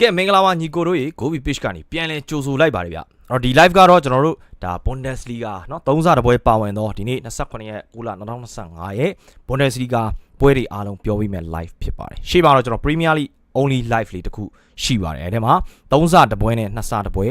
ကဲမင်္ဂလာပါညီကိုတို့ရေ Gobi Page ကနေပြန်လဲကြိုဆိုလိုက်ပါတယ်ဗျအဲ့တော့ဒီ live ကတော့ကျွန်တော်တို့ဒါ Bundesliga เนาะသုံးစားတပွဲပါဝင်တော့ဒီနေ့28ရက်9လ2025ရဲ့ Bundesliga ပွဲတွေအားလုံးပြောပြီးမဲ့ live ဖြစ်ပါတယ်ရှေ့မှာတော့ကျွန်တော် Premier League only live လေးတစ်ခုရှိပါတယ်အဲ့ဒီမှာသုံးစားတပွဲနဲ့နှစ်စားတပွဲ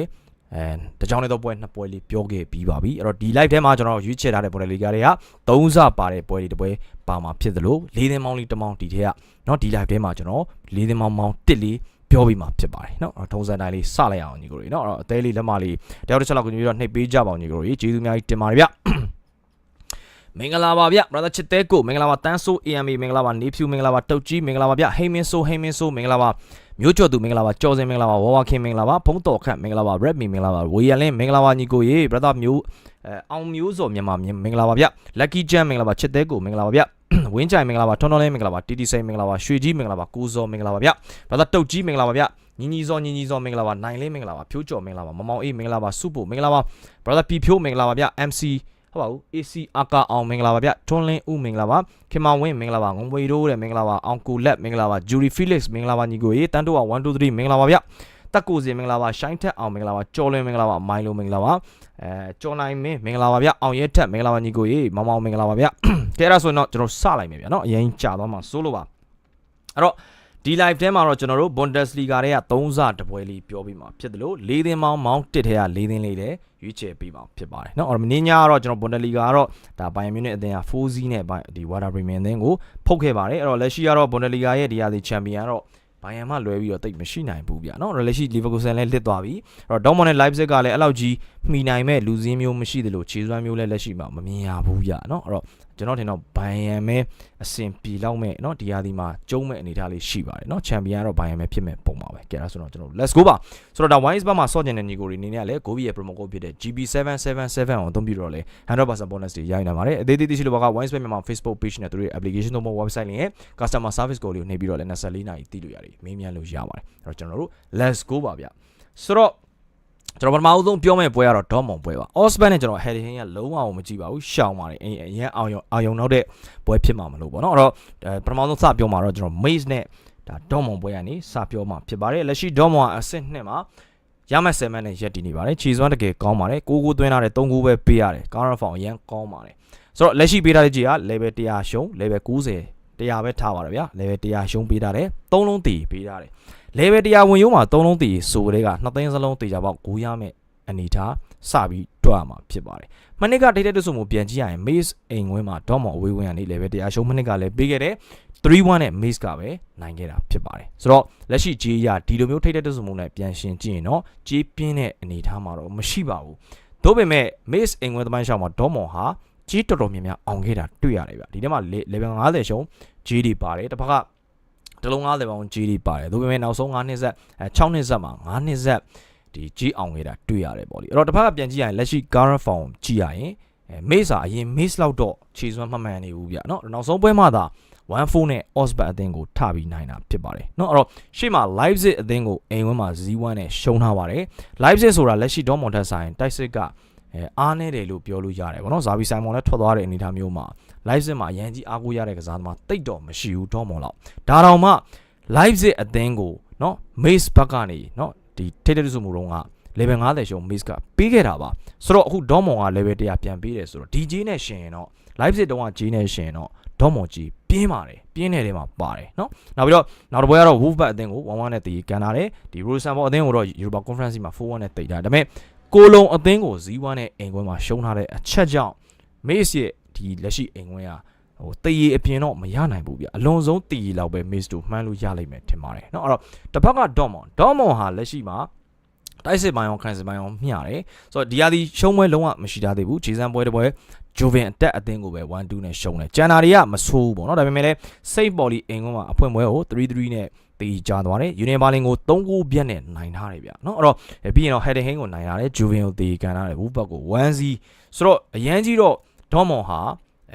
အဲတကြောင်နဲ့တော့ပွဲနှစ်ပွဲလေးပြောခဲ့ပြီးပါပြီအဲ့တော့ဒီ live ထဲမှာကျွန်တော်ရွေးချယ်ထားတဲ့ Bundesliga တွေကသုံးစားပါတဲ့ပွဲတွေတစ်ပွဲပါမှာဖြစ်သလိုလေးသင်းမောင်းလေးတစ်မောင်းဒီထဲကเนาะဒီ live ထဲမှာကျွန်တော်လေးသင်းမောင်းမောင်းတစ်လေး ပြောပြီးမှဖြစ်ပါတယ်เนาะထုံးစံတိုင်းလေးစလိုက်အောင်ညီကိုတွေเนาะအဲ့တော့အသေးလေးလက်မလေးတယောက်တစ်ချက်လောက်ကိုညီပြီးတော့နှိပ်ပေးကြပါအောင်ညီကိုတွေကျေးဇူးအများကြီးတင်ပါတယ်ဗျမင်္ဂလာပါဗျ brother ချစ်တဲကိုမင်္ဂလာပါတန်းဆိုး AMA မင်္ဂလာပါနေဖြူမင်္ဂလာပါတုတ်ကြီးမင်္ဂလာပါဗျဟိမင်းဆိုးဟိမင်းဆိုးမင်္ဂလာပါမျိုးကျော်သူမင်္ဂလာပါကြော်စင်မင်္ဂလာပါဝါဝါခင်မင်္ဂလာပါဖုံးတော်ခန့်မင်္ဂလာပါ Redmi မင်္ဂလာပါဝေရလင်းမင်္ဂလာပါညီကိုရေ brother မျိုးအဲအောင်မျိုးစော်မြန်မာမင်္ဂလာပါဗျ Lucky Jam မင်္ဂလာပါချစ်တဲကိုမင်္ဂလာပါဗျ ဝင်းကြိုင်မင်္ဂလာပါထွန်းထွန်းလေးမင်္ဂလာပါတီတီစိန်မင်္ဂလာပါရွှေကြီးမင်္ဂလာပါကိုစော်မင်္ဂလာပါဗျ brother တုတ်ကြီးမင်္ဂလာပါဗျညီညီစောညီညီစောမင်္ဂလာပါနိုင်လေးမင်္ဂလာပါဖြိုးကျော်မင်္ဂလာပါမမောင်အေးမင်္ဂလာပါစုဖို့မင်္ဂလာပါ brother ပီဖြိုးမင်္ဂလာပါဗျ MC ဟုတ်ပါဘူး AC အကာအောင်မင်္ဂလာပါဗျထွန်းလင်းဦးမင်္ဂလာပါခင်မောင်ဝင်းမင်္ဂလာပါငုံပွေတို့တဲ့မင်္ဂလာပါအောင်ကူလက်မင်္ဂလာပါဂျူရီဖီလစ်မင်္ဂလာပါညီကိုရေတန်တိုး1 2 3မင်္ဂလာပါဗျ တက်ကိုစီမင်္ဂလာပါရှိုင်းထက်အောင်မင်္ဂလာပါကျော်လင်းမင်္ဂလာပါမိုင်လိုမင်္ဂလာပါအဲကျော်နိုင်မင်းမင်္ဂလာပါဗျအောင်ရဲထက်မင်္ဂလာပါညီကိုရေမောင်မောင်မင်္ဂလာပါဗျကဲအဲ့ဒါဆိုရင်တော့ကျွန်တော်စလိုက်မယ်ဗျနော်အရင်ကြာသွားမှစိုးလို့ပါအဲ့တော့ဒီ live ထဲမှာတော့ကျွန်တော်တို့ Bundesliga တွေက3စတပွဲလေးပြောပြီးမှာဖြစ်တယ်လို့၄သင်းမောင်းမောင်းတစ်ထဲက၄သင်းလေးလည်းရွေးချယ်ပြီးမှာဖြစ်ပါတယ်เนาะအဲ့တော့မင်းညာကတော့ကျွန်တော် Bundesliga ကတော့ဒါ Bayern Munich အသင်းက4 0နဲ့ဒီ Werder Bremen အသင်းကိုဖုတ်ခဲ့ပါတယ်အဲ့တော့လက်ရှိကတော့ Bundesliga ရဲ့ဒီရာသီချန်ပီယံကတော့ ဘိုင်ယန်မှလွဲပြီးတော့တိတ်မရှိနိုင်ဘူးဗျာနော်လက်ရှိလီဗာကူဆန်လည်းလစ်သွားပြီအဲ့တော့ဒေါမွန်နဲ့လိုက်ပစ်ကလည်းအဲ့လောက်ကြီးမှီနိုင်မဲ့လူစည်းမျိုးမရှိသလိုခြေစွမ်းမျိုးလည်းလက်ရှိမှာမမြင်ရဘူးဗျာနော်အဲ့တော့ကျွန်တော်ထင်တော့ဘိုင်ယန်ပဲအဆင်ပြေလောက်မဲ့နော်ဒီရာသီမှာကျုံးမဲ့အနေအထားလေးရှိပါတယ်နော်ချန်ပီယံကတော့ဘိုင်ယန်ပဲဖြစ်မဲ့ပုံပါပဲကြည့်ရဆိုတော့ကျွန်တော် let's go ပါဆိုတော့ဒါ wise ဘက်မှာဆော့ကျင်တဲ့ညီကိုတွေအနေနဲ့လည်း gobi ရဲ့ promo code ဖြစ်တဲ့ GB777 အောင်အသုံးပြုတော့လဲ100% bonus တွေရနိုင်ပါတယ်အသေးသေးသိရှိလို့ပါက wise ဘက်မှာ Facebook page နဲ့သူတို့ရဲ့ application တို့မဟုတ် website လင်းရဲ့ customer service ကိုလေးကိုနှိပ်ပြီးတော့လဲ24နာရီသိလို့ရတယ်မေးမြန်းလို့ရပါတယ်အဲ့တော့ကျွန်တော်တို့ let's go ပါဗျဆိုတော့ကျွန်တော်ပထမအဆုံးပြောမယ့်ပွဲကတော့ Dortmund ပွဲပါ Osman နဲ့ကျွန်တော် Harry Kane ကလုံးဝမကြည့်ပါဘူးရှောင်ပါတယ်အရင်အောင်ရုံအောင်ရုံနောက်တဲ့ပွဲဖြစ်မှာမလို့ပေါ့နော်အဲ့တော့ပထမဆုံးစပြောမှာတော့ကျွန်တော် Maze နဲ့ဒါ Dortmund ပွဲကနေစပြောမှာဖြစ်ပါတယ်လက်ရှိ Dortmund ကအဆင့်2မှာရမယ့်ဆယ်မန်နဲ့ရက်တည်နေပါတယ်ခြေစွမ်းတကယ်ကောင်းပါတယ်ကိုကိုသွင်းထားတဲ့3ကိုပဲပေးရတယ်ကာရာဖောင်အရင်ကောင်းပါတယ်ဆိုတော့လက်ရှိပေးထားတဲ့ခြေက level 100ရှုံး level 90 100ပဲထားပါတယ်ဗျာ level 100ရှုံးပေးထားတယ်3လုံးတည်ပေးထားတယ် level 100ဝင်ရုံးမှာ3လုံးတည်ဆိုတဲ့ကနှစ်သိန်းစလုံးတည်ကြပေါက်9ရမယ်အနေထားစပြီးတွက်ရမှာဖြစ်ပါတယ်မနစ်ကဒိတ်တဲ့ဆိုမှုပြန်ကြည့်ရရင် Maze အိမ်ဝင်းမှာ Dortmund အဝေးဝင်းကနေ level 100ရှုံးမနစ်ကလည်းပေးခဲ့တယ်3-1နဲ့ Maze ကပဲနိုင်ခဲ့တာဖြစ်ပါတယ်ဆိုတော့လက်ရှိ J ရဒီလိုမျိုးထိတ်တဲ့ဆိုမှုနဲ့ပြန်ရှင်ကြည့်ရင်တော့ J ပြင်းတဲ့အနေထားမှာတော့မရှိပါဘူးဒါပေမဲ့ Maze အိမ်ဝင်းသမိုင်းရှောင်းမှာ Dortmund ဟာ ကြီးတော်တော်များများအောင်ခဲ့တာတွေ့ရတယ်ဗျဒီထဲမှာ level 50ရှုံး J တွေပါတယ်တစ်ဖက်ကတလုံး90ပေါင်း J တွေပါတယ်ဒါပေမဲ့နောက်ဆုံး9နှစ်ဆက်အဲ6နှစ်ဆက်မှာ9နှစ်ဆက်ဒီကြီးအောင်ခဲ့တာတွေ့ရတယ်ပေါ့လေအဲ့တော့တစ်ဖက်ကပြန်ကြည့်ရရင်လက်ရှိ current form ကြည့်ရရင်အဲ Mace အရင် Mace လောက်တော့ခြေစွမ်းမှတ်မှန်နေဘူးဗျเนาะနောက်ဆုံးပွဲမှာသာ1-4နဲ့ Osberg အသင်းကိုထပြီးနိုင်တာဖြစ်ပါတယ်เนาะအဲ့တော့ရှေ့မှာ Leipzig အသင်းကိုအိမ်ဝန်းမှာ0-1နဲ့ရှုံးထားပါတယ် Leipzig ဆိုတာလက်ရှိ Dortmund ထက်ဆိုင်တိုက်စစ်က အဲအားနေတယ်လို့ပြောလို့ရတယ်ဗောနော်ဇာဘီဆိုင်မွန်လည်းထွက်သွားတဲ့အနေအထားမျိုးမှာ Leipzig မှာအရန်ကြီးအားကိုးရတဲ့ကစားသမားတိတ်တော့မရှိဘူး Dortmund လောက်ဒါတောင်မှ Leipzig အသင်းကိုเนาะ Mace ဘက်ကနေเนาะဒီထိတဲ့စုမှုတော့က level 50ရှုံး Mace ကပေးခဲ့တာပါဆိုတော့အခု Dortmund က level 100ပြန်ပေးတယ်ဆိုတော့ DJ နဲ့ရှင်ရင်တော့ Leipzig တုန်းက G နဲ့ရှင်ရင်တော့ Dortmund ကြီးပြင်းပါတယ်ပြင်းတဲ့ထဲမှာပါတယ်เนาะနောက်ပြီးတော့နောက်တစ်ပွဲကတော့ Wolfsburg အသင်းကို1-1နဲ့တည်ကန်လာတယ်ဒီ Rosenborg အသင်းကိုတော့ Europa Conference မှာ4-1နဲ့တည်တာဒါပေမဲ့ ကိုလုံအသင်းကို0-1နဲ့အိမ်ခွင်းမှာရှုံးထားတဲ့အချက်ကြောင့် Mace ရဲ့ဒီလက်ရှိအိမ်ခွင်းကဟိုတည်ရအပြင်တော့မရနိုင်ဘူးဗျအလွန်ဆုံးတည်ရလောက်ပဲ Mace တို့မှန်းလို့ရလိမ့်မယ်ထင်ပါတယ်เนาะအဲ့တော့တစ်ဖက်က Dortmund Dortmund ဟာလက်ရှိမှာ တိုက်စစ်ပိုင်းအောင်ခံစစ်ပိုင်းအောင်မျှတယ်ဆိုတော့ဒီဟာဒီရှုံးပွဲလုံးဝမရှိတာသေးဘူးဂျေဆန်ပွဲတစ်ပွဲဂျိုဗင်အတက်အသင်းကိုပဲ1-2နဲ့ရှုံးတယ်ကျန်တာတွေကမဆိုးဘူးပေါ့နော်ဒါပေမဲ့လည်းစိတ်ပေါ်လီအင်ကွန်းမှာအဖွင့်ပွဲကို3-3နဲ့တေးကြသွားတယ်ယူနီဘာလင်ကို3ဂိုးပြတ်နဲ့နိုင်ထားတယ်ဗျနော်အဲ့တော့ပြီးရင်တော့ဟက်ဒဟင်းကိုနိုင်ရတယ်ဂျိုဗင်ကိုတေးကန်ထားတယ်ဝူဘတ်ကို1-0ဆိုတော့အရန်ကြီးတော့ဒေါမွန်ဟာ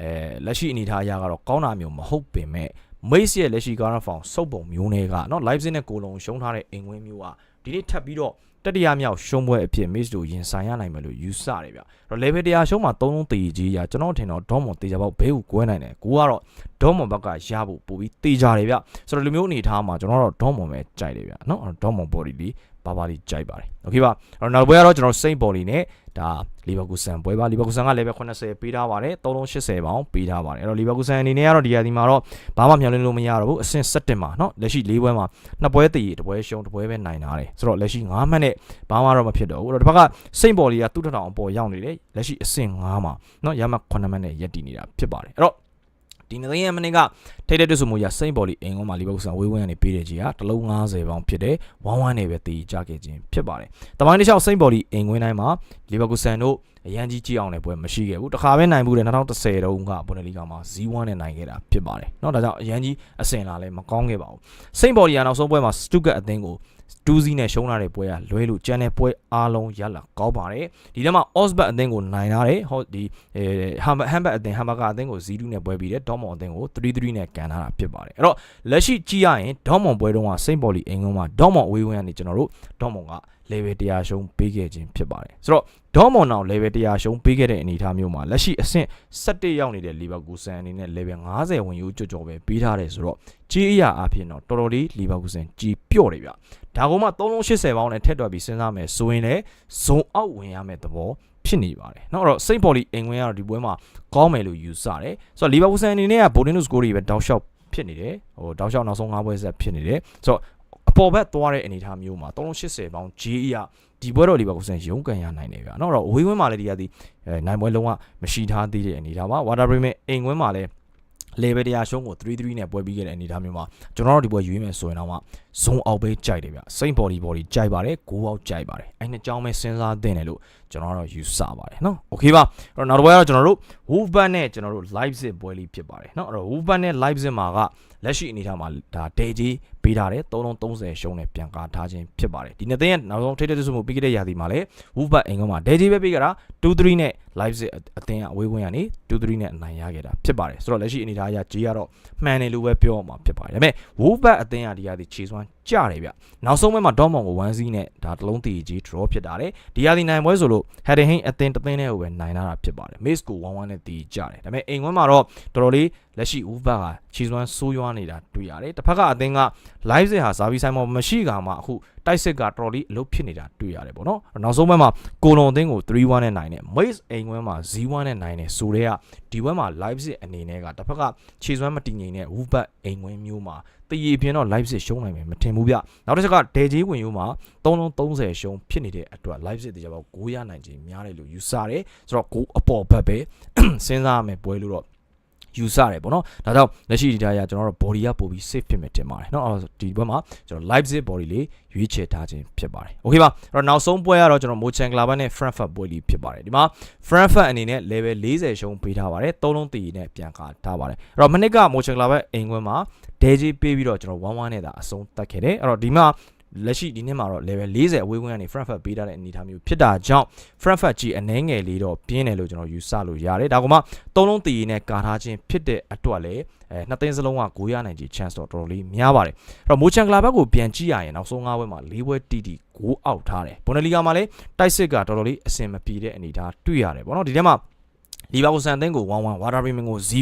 အဲလက်ရှိအနေထားအရကတော့ကောင်းတာမျိုးမဟုတ်ပင်မဲ့မိတ်ရဲ့လက်ရှိကားရဖောင်စုပ်ပုံမျိုးတွေကနော် live နဲ့ကိုလုံးရှုံးထားတဲ့အိမ်ဝင်းမျိုးကဒီနေ့ထပ်ပြီးတော့ တတိယမြောက်ရှုံးပွဲအဖြစ် Miss တို့ရင်ဆိုင်ရနိုင်မယ်လို့ယူဆတယ်ဗျအဲ့တော့ level 100ရှုံးမှာ3လုံးတေကြီးရကျွန်တော်ထင်တော့ Dortmund တေချာပေါက်ဘေးကိုကွဲနိုင်တယ်ကိုကတော့Dortmund ဘက်ကရဖို့ပို့ပြီးတေချာတယ်ဗျဆိုတော့လူမျိုးအနေထားမှာကျွန်တော်တော့ Dortmund ပဲကြိုက်တယ်ဗျနော် Dortmund body လေးဘာဘာလေးကြိုက်ပါတယ်โอเคပါအဲ့တော့နောက်ပွဲကတော့ကျွန်တော် Saint Body နဲ့ဒါလီဗာပူဆန်ပွဲပါလီဗာပူဆန်က level 80ပေးထားပါတယ်380ပေါင်ပေးထားပါတယ်အဲ့တော့လီဗာပူဆန်အနေနဲ့ကတော့ဒီရာသီမှာတော့ဘာမှမျှော်လင့်လို့မရတော့ဘူးအဆင့်7မှာเนาะလက်ရှိ၄ပွဲမှာနှစ်ပွဲတည်တစ်ပွဲရှုံးတစ်ပွဲပဲနိုင်တာတယ်ဆိုတော့လက်ရှိ9မှတ်နဲ့ဘာမှတော့မဖြစ်တော့ဘူးအဲ့တော့တစ်ဖက်ကစိတ်ပေါ်လီကသူ့ထထောင်အပေါ်ရောက်နေတယ်လက်ရှိအဆင့်9မှာเนาะရမှတ်9မှတ်နဲ့ရက်တည်နေတာဖြစ်ပါတယ်အဲ့တော့ ဒီနေ့ရက်မနေ့ကထိတဲ့တွဆမှုရစိတ်ပေါ်လီအင်ကုန်းမှာလီဗာပူဆန်ဝေးဝန်းကနေပေးတဲ့ကြီးကတစ်လုံး90ပေါင်ဖြစ်တယ်ဝမ်းဝမ်းနဲ့ပဲတည်ကြခဲ့ခြင်းဖြစ်ပါတယ်တမိုင်းတစ်လျှောက်စိတ်ပေါ်လီအင်ကွင်းတိုင်းမှာလီဗာပူဆန်တို့အရန်ကြီးကြည့်အောင်လည်းပွဲမရှိခဲ့ဘူးတခါပဲနိုင်ဘူးလေ2010တုန်းကဘွန်ဒလီဂါမှာ Z1 နဲ့နိုင်ခဲ့တာဖြစ်ပါတယ်เนาะဒါကြောင့်အရန်ကြီးအစင်လာလည်းမကောင်းခဲ့ပါဘူးစိတ်ဘော်ဒီယာနောက်ဆုံးပွဲမှာစတူကတ်အသင်းကို တူးစီးနဲ့ရှုံးလာတဲ့ပွဲကလွဲလို့ကျန်တဲ့ပွဲအားလုံးရလာကောင်းပါတယ်ဒီထဲမှာ Osbat အသင်းကိုနိုင်လာတယ်ဟောဒီအဲဟမ်ဘတ်ဟမ်ဘတ်အသင်းဟမ်ဘတ်ကအသင်းကို0နဲ့ပွဲပြီးတယ်ဒေါမွန်အသင်းကို3-3နဲ့ကန်ထားတာဖြစ်ပါတယ်အဲ့တော့လက်ရှိကြည့်ရရင်ဒေါမွန်ပွဲတုန်းကစိတ်ဘော်လီအင်ကုန်းမှာဒေါမွန်အဝေးဝန်းကနေကျွန်တော်တို့ဒေါမွန်က level 100ရှုံးပေးခဲ့ခြင်းဖြစ်ပါတယ်ဆိုတော့ဒေါမွန်အောင် level 100ရှုံးပေးခဲ့တဲ့အနေအထားမျိုးမှာလက်ရှိအဆင့်17ရောက်နေတဲ့ Leverkusen အနေနဲ့ level 50ဝင်ရိုးကြွကြော်ပဲပေးထားတယ်ဆိုတော့ကြီးအရာအဖြစ်တော့တော်တော်လေး Leverkusen ကြီးပြော့တယ်ဗျဒါကောမှ380ပေါင်းနဲ့ထက်တွက်ပြီးစဉ်းစားမယ်ဆိုရင်လည်းဇုံအောက်ဝင်ရမယ့်သဘောဖြစ်နေပါတယ်။နောက်တော့စိန့်ပေါ်လီအင်ကွင်းကတော့ဒီပွဲမှာကောင်းမယ်လို့ယူဆတယ်။ဆိုတော့လီဗာပူးဆန်အနေနဲ့ကဘိုဒင်းနိုစကိုတွေပဲတောက်လျှောက်ဖြစ်နေတယ်။ဟိုတောက်လျှောက်နောက်ဆုံး၅ပွဲဆက်ဖြစ်နေတယ်။ဆိုတော့ ပေါ်ဘက်သွားတဲ့အနေအထားမျိုးမှာ380ပေါင်း J အရဒီပွဲတော်လေးပါကိုစံရုံးကန်ရနိုင်တယ်ဗျာနော်အဲ့တော့အဝေးဝင်းမှာလည်းဒီကဒီနိုင်ပွဲလုံးဝမရှိထားသေးတဲ့အနေအထားပါ Water Break မဲ့အိမ်ဝင်းမှာလည်း level တရားရှုံးကို3-3နဲ့ပွဲပြီးခဲ့တဲ့အနေအထားမျိုးမှာကျွန်တော်တို့ဒီပွဲယူရင်းမယ်ဆိုရင်တော့မှ zone အောက်ပဲကြိုက်တယ်ဗျစိတ် body body ကြိုက်ပါတယ် goal out ကြိုက်ပါတယ်အဲ့နှစ်ကြောင်းပဲစဉ်းစားသင့်တယ်လို့ ကျွန်တော်တို့ယူဆပါတယ်เนาะโอเคပါအဲ့တော့နောက်တစ်ပွဲကတော့ကျွန်တော်တို့ Wolfsburg နဲ့ကျွန်တော်တို့ Leipzig ပွဲလေးဖြစ်ပါတယ်เนาะအဲ့တော့ Wolfsburg နဲ့ Leipzig မှာကလက်ရှိအနေအထားမှာဒါဒေကြီးပေးထားတယ်330ရှုံးနဲ့ပြန်ကားထားခြင်းဖြစ်ပါတယ်ဒီနေ့တဲ့နောက်ဆုံးထိတဲ့ဆုမှုပြီးခဲ့တဲ့ရာသီမှာလည်း Wolfsburg အိမ်ကမှာဒေကြီးပဲပေးကြတာ2-3နဲ့ Leipzig အသင်းအဝေးဝင်ကနေ2-3နဲ့အနိုင်ရခဲ့တာဖြစ်ပါတယ်ဆိုတော့လက်ရှိအနေအထားအရကြီးကတော့မှန်တယ်လို့ပဲပြောအောင်မှာဖြစ်ပါတယ်ဒါပေမဲ့ Wolfsburg အသင်းကဒီရာသီခြေစွမ်း ကြတယ်ဗျနောက်ဆုံးပွဲမှာ Dortmund ကို1-0နဲ့ဒါတလုံးတည်ကြီး draw ဖြစ်တာလေဒီရာသီနိုင်ပွဲဆိုလို့ Harry Kane အသင်းတစ်သင်းနဲ့ကိုပဲနိုင်လာတာဖြစ်ပါတယ် Mace ကို1-1နဲ့တည်ကြတယ်ဒါပေမဲ့အိမ်ဝန်းမှာတော့တော်တော်လေးလက်ရှိ Wolfsburg ကခြေစွမ်းဆိုးရွားနေတာတွေ့ရတယ်တစ်ဖက်ကအသင်းက live စစ်ဟာဇာဗီဆိုင်မောမရှိကမှအခု တိုက်စစ်ကတော်တော်လေးအလုပ်ဖြစ်နေတာတွေ့ရတယ်ပေါ့နော်နောက်ဆုံးပွဲမှာကိုလွန်အသင်းကို3-1နဲ့နိုင်တယ် Mace အိမ်ဝန်းမှာ0-1နဲ့နိုင်တယ်ဆိုတော့ဒီပွဲမှာ live စစ်အနေနဲ့ကတစ်ဖက်ကခြေစွမ်းမတည်ငြိမ်တဲ့ Wolfsburg အိမ်ဝန်းမျိုးမှာတည်ရပြင်းတော့ live စစ်ရှုံးနိုင်မယ်မထင်ဘူးဗျနောက်တစ်ချက်ကဒဲကြီးဝင်ယူမှာ3-30ရှုံးဖြစ်နေတဲ့အတွက် live စစ်တရားပေါက်9ရနိုင်ခြင်းများတယ်လို့ယူဆတယ်ဆိုတော့ကိုအပေါ်ဘက်ပဲစဉ်းစားရမယ်ပွဲလို့တော့ ယူဆတယ်ပေါ့နော်ဒါကြောင့်လက်ရှိဒီထားရကျွန်တော်တို့ body ကပို့ပြီး safe ဖြစ်မယ်တင်ပါတယ်เนาะအဲ့တော့ဒီဘက်မှာကျွန်တော် live zip body လေးရွေးချယ်ထားခြင်းဖြစ်ပါတယ် okay ပါအဲ့တော့နောက်ဆုံးပွဲကတော့ကျွန်တော် Mochen Club နဲ့ Frankfurt ပွဲလေးဖြစ်ပါတယ်ဒီမှာ Frankfurt အနေနဲ့ level 40ရှုံးပေးထားပါတယ်သုံးလုံးတည်နဲ့ပြန်ကာထားပါတယ်အဲ့တော့မနစ်က Mochen Club အိမ်ခွင်းမှာ Deji ပေးပြီးတော့ကျွန်တော်1-1နဲ့သာအဆုံးသတ်ခဲ့တယ်အဲ့တော့ဒီမှာ လက်ရှိဒီနေ့မှာတော့ level 40အဝေးဝန်းကနေ Frankfurt ပေးထားတဲ့အနေအထားမျိုးဖြစ်တာကြောင့် Frankfurt ကြီးအနှဲငယ်လေးတော့ပြင်းတယ်လို့ကျွန်တော်ယူဆလို့ရတယ်ဒါကမှသုံးလုံးတည်ရည်နဲ့ကာထားခြင်းဖြစ်တဲ့အတွက်လည်းအဲနှစ်သိန်းစလုံးကဂိုးရနိုင်ခြင်း chance တော့တော်တော်လေးများပါတယ်အဲ့တော့မိုချန်ကလာဘက်ကိုပြန်ကြည့်ရရင်နောက်ဆုံး၅ပွဲမှာ၄ပွဲတီတီဂိုးအောက်ထားတယ်ဘွန်ဒလီဂါမှာလည်းတိုက်စစ်ကတော်တော်လေးအဆင်မပြေတဲ့အနေအထားတွေ့ရတယ်ပေါ့နော်ဒီထဲမှာ လီဗာပူဆန်အသင်းကို1-1ဝါတာဘရီမင်ကို0-4ဆို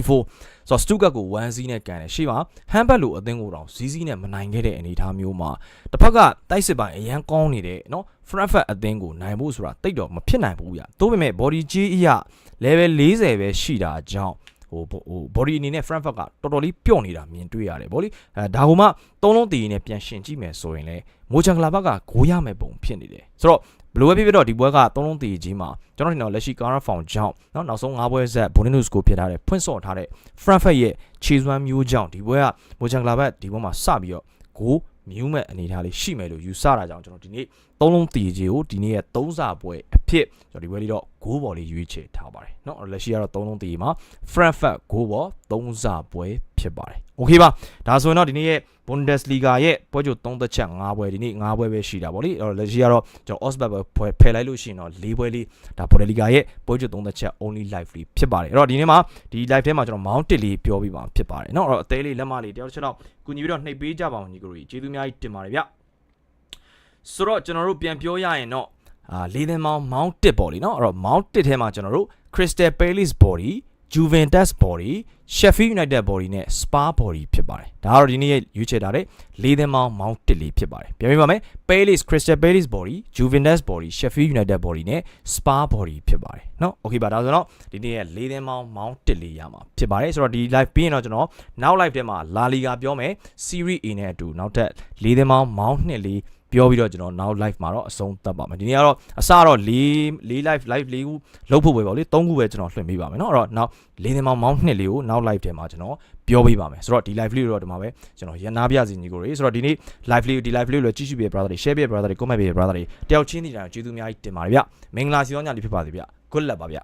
တော့စတူကတ်ကို1-0နဲ့ကန်တယ်ရှေ့မှာဟမ်ဘတ်လိုအသင်းကိုတော့0-0နဲ့မနိုင်ခဲ့တဲ့အနေအထားမျိုးမှာတစ်ဖက်ကတိုက်စစ်ပိုင်းအရန်ကောင်းနေတယ်နော် Frankfurt အသင်းကိုနိုင်ဖို့ဆိုတာတိတ်တော့မဖြစ်နိုင်ဘူးဗျ။သို့ပေမဲ့ body G အရ level 40ပဲရှိတာကြောင့် ဟိုဟို body အနေနဲ့ Frankfurt ကတော်တော်လေးပျော့နေတာမြင်တွေ့ရတယ်ဗောလေအဲဒါကမှသုံးလုံးတည်ရင်ပြန်ရှင်ကြည့်မယ်ဆိုရင်လေမိုချန်ကလာဘက်ကဂိုးရမယ်ပုံဖြစ်နေတယ်ဆိုတော့ဘလိုပဲဖြစ်ဖြစ်တော့ဒီပွဲကသုံးလုံးတည်ကြီးမှာကျွန်တော်ထင်တော့လက်ရှိ Cara Found ကြောင့်เนาะနောက်ဆုံး၅ပွဲဆက် Bonus ကိုဖြစ်ထားတဲ့ဖွင့်စော့ထားတဲ့ Frankfurt ရဲ့ခြေစွမ်းမျိုးကြောင့်ဒီပွဲကမိုချန်ကလာဘက်ဒီပွဲမှာစပြီးတော့ဂိုး မြူးမဲ့အနေအထားလေးရှိမယ်လို့ယူဆတာကြောင့်ကျွန်တော်ဒီနေ့သုံးလုံးတည်ကြီးကိုဒီနေ့ရဲ့သုံးစာပွဲအဖြစ်ကျွန်တော်ဒီပွဲလေးတော့ဂိုးဘော်လေးရွေးချယ်ထားပါတယ်เนาะလက်ရှိကတော့သုံးလုံးတည်ကြီးမှာ Frankfurt ဂိုးဘော်သုံးစာပွဲ ဖြစ်ပါတယ်။ Okay ပါ။ဒါဆိုရင်တော့ဒီနေ့ရဲ့ Bundesliga ရဲ့ပွဲကြိုသုံးသက်ချက်၅ပွဲဒီနေ့၅ပွဲပဲရှိတာပေါ့လေ။အဲ့တော့လက်ရှိကတော့ကျွန်တော် Osberg ပွဲဖယ်လိုက်လို့ရှိရင်တော့၄ပွဲလေးဒါ Bundesliga ရဲ့ပွဲကြိုသုံးသက်ချက် only live လေးဖြစ်ပါတယ်။အဲ့တော့ဒီနေ့မှာဒီ live ထဲမှာကျွန်တော် mount တစ်လေးပြောပြပါဖြစ်ပါတယ်။နော်အဲ့တော့အသေးလေးလက်မလေးတယောက်တစ်ချက်တော့ကူညီပြီးတော့နှိပ်ပေးကြပါအောင်ညီကိုကြီးကျေးဇူးအများကြီးတင်ပါတယ်ဗျ။ဆိုတော့ကျွန်တော်တို့ပြန်ပြောရရင်တော့အာလေးသင်းမောင်း mount တစ်ပေါ့လေနော်။အဲ့တော့ mount တစ်ထဲမှာကျွန်တော်တို့ Crystal Palace body Juventus body Sheffield United body နဲ့ Spa body ဖြစ်ပါတယ်ဒါကတော့ဒီနေ့ရဲ့ရွေးချယ်ထားတဲ့လေးသင်းမောင်း mount 1လေးဖြစ်ပါတယ်ပြန်ပြပါမယ် Palace Crystal Palace body Juventus body Sheffield United body နဲ့ Spa body ဖြစ်ပါတယ်เนาะ okay ပါဒါဆိုတော့ဒီနေ့ရဲ့လေးသင်းမောင်း mount 1လေးရမှာဖြစ်ပါတယ်ဆိုတော့ဒီ live ပြီးရင်တော့ကျွန်တော်နောက် live ထဲမှာ La Liga ပြောမယ် Serie A နဲ့အတူနောက်ထပ်လေးသင်းမောင်း mount 2လေး ပြောပြီးတော့ကျွန်တော်နောက် live မှာတော့အဆုံးသတ်ပါမယ်ဒီနေ့ကတော့အစတော့၄၄ live live ၄ခုလုပ်ဖို့ပဲပေါ့လေ၃ခုပဲကျွန်တော်လွှင့်ပေးပါမယ်เนาะအဲ့တော့နောက်လေးသင်းမောင်း mount 2လေးကိုနောက် live ထဲမှာကျွန်တော်ပြောပေးပါမယ်ဆိုတော့ဒီ live လေးကိုတော့ဒီမှာပဲကျွန်တော်ရန်နာပြစီညီကိုတွေဆိုတော့ဒီနေ့ live လေးကိုဒီ live လေးကိုလည်းကြည့်ရှုပေး brother တွေ share ပေး brother တွေ comment ပေး brother တွေတယောက်ချင်းစီတိုင်းကျေးဇူးအများကြီးတင်ပါတယ်ဗျမင်္ဂလာစီရောညလေးဖြစ်ပါစေဗျ good luck ပါဗျ